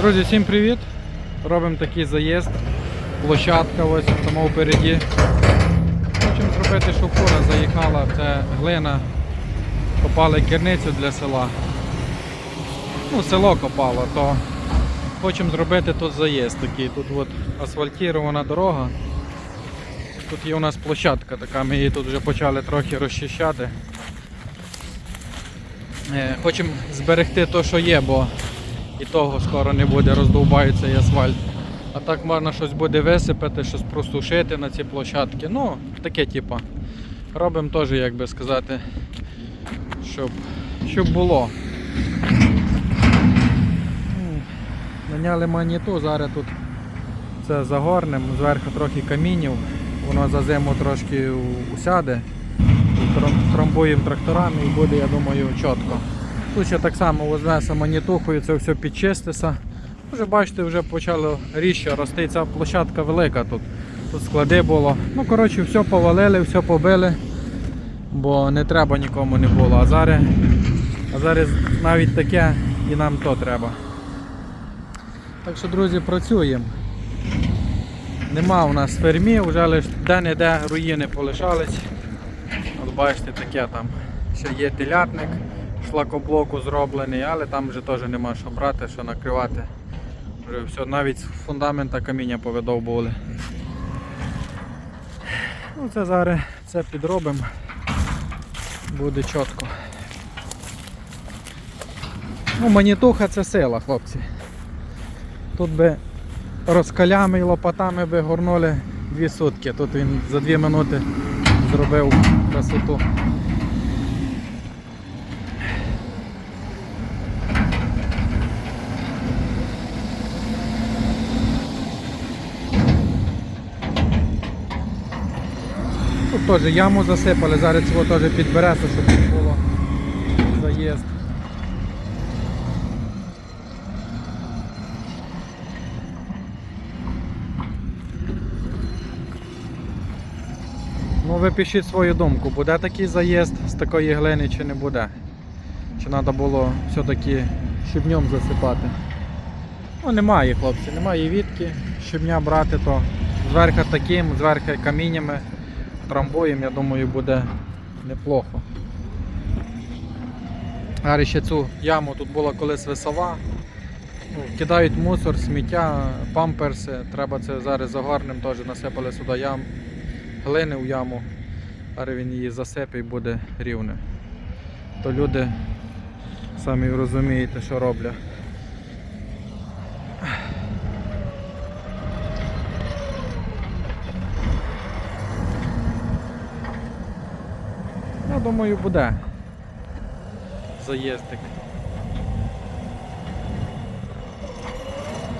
Друзі, всім привіт! Робимо такий заїзд. Площадка ось тому впереді. Хочемо зробити, щоб фура заїхала, це глина. Копали керницю для села. Ну, село копало, то хочемо зробити тут заїзд такий. Тут от асфальтірована дорога. Тут є у нас площадка така, ми її тут вже почали трохи розчищати. Е, Хочемо зберегти те, що є, бо і того скоро не буде, роздовбається і асфальт. А так можна щось буде висипати, щось просушити на ці площадки. Ну, таке типа. Робимо теж, як би сказати, щоб, щоб було. Наняли маніту, зараз тут це загорнем, зверху трохи камінів, воно за зиму трошки усяде. Трамбуємо тракторами і буде, я думаю, чітко. Тут ще так само вознесе манітухою, це все підчиститься. Вже бачите, вже почало ріще рости. Ця площадка велика тут. Тут склади було. Ну, коротше, все повалили, все побили, бо не треба нікому не було. А зараз, а зараз навіть таке і нам то треба. Так що, друзі, працюємо. Нема у нас фермів, вже лише де-не-де руїни полишались. От бачите, таке там. Ще є телятник, шлакоблоку зроблений, але там вже теж нема що брати, що накривати. Вже все, навіть з фундамента каміння повидовбували. Ну це зараз це підробимо. Буде чітко. Ну, манітуха це сила, хлопці. Тут би розкалями і лопатами би горнули дві сутки. Тут він за дві минути зробив красоту. Теж яму засипали, зараз цього теж підбереться, щоб тут було заїзд. Ну ви пишіть свою думку, буде такий заїзд з такої глини чи не буде. Чи треба було все-таки щебнем засипати. Ну немає хлопці, немає відки, щебня брати, то зверху таким, зверху каміннями трамбуємо, я думаю, буде неплохо. А ще цю яму тут була колись весова. Ну, кидають мусор, сміття, памперси. Треба це зараз загорнем теж насипали сюди ям, глини в яму, а він її засипе і буде рівне. То люди самі розумієте, що роблять. Я думаю, буде заїздик.